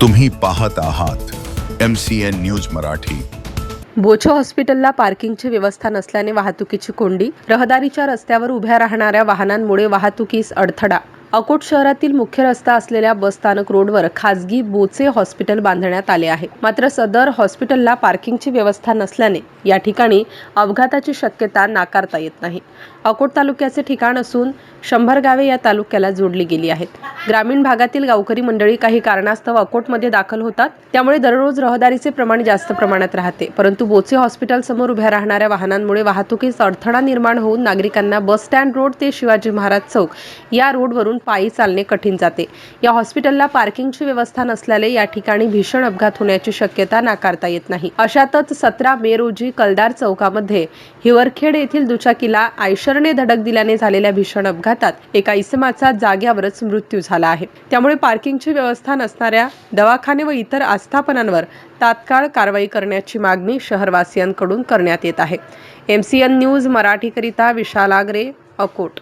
तुम्ही पाहत आहात M C N news Marathi. बोछो हॉस्पिटलला पार्किंगची व्यवस्था नसल्याने वाहतुकीची कोंडी रहदारीच्या रस्त्यावर उभ्या राहणाऱ्या वाहनांमुळे वाहतुकीस अडथळा. अकोट शहरातील मुख्य रस्ता असलेल्या बसस्थानक रोडवर खासगी बोचे हॉस्पिटल बांधण्यात आले आहे. मात्र सदर हॉस्पिटलला पार्किंगची व्यवस्था नसल्याने या ठिकाणी अपघाताची शक्यता नाकारता येत नाही. अकोट तालुक्याचे ठिकाण असून शंभर गावे या तालुक्याला जोडली गेली आहेत. ग्रामीण भागातील गावकरी मंडळी काही कारणास्तव अकोटमध्ये दाखल होतात. त्यामुळे दररोज रहदारीचे प्रमाण जास्त प्रमाणात राहते. परंतु बोचे हॉस्पिटल समोर उभ्या राहणाऱ्या वाहनांमुळे वाहतुकीस अडथळा निर्माण होऊन नागरिकांना बस स्टँड रोड ते शिवाजी महाराज चौक या रोडवरून पायी चालणे कठीण जाते. या हॉस्पिटलला पार्किंगची व्यवस्था नसल्याने या ठिकाणी भीषण अपघात होण्याची शक्यता नाकारता येत नाही. अशातच सतरा मे रोजी कलदार चौकामध्ये हिवरखेड येथील दुचाकीला आयशरने धडक दिल्याने झालेल्या भीषण अपघातात एका इसमाचा जाग्यावरच मृत्यू झाला. झाला आहे. त्यामुळे पार्किंगची व्यवस्था नसणाऱ्या दवाखाने व इतर आस्थापनांवर तात्काळ कारवाई करण्याची मागणी शहरवासियांकडून करण्यात येत आहे. एम सी एन न्यूज मराठीकरिता विशाल आगरे अकोट.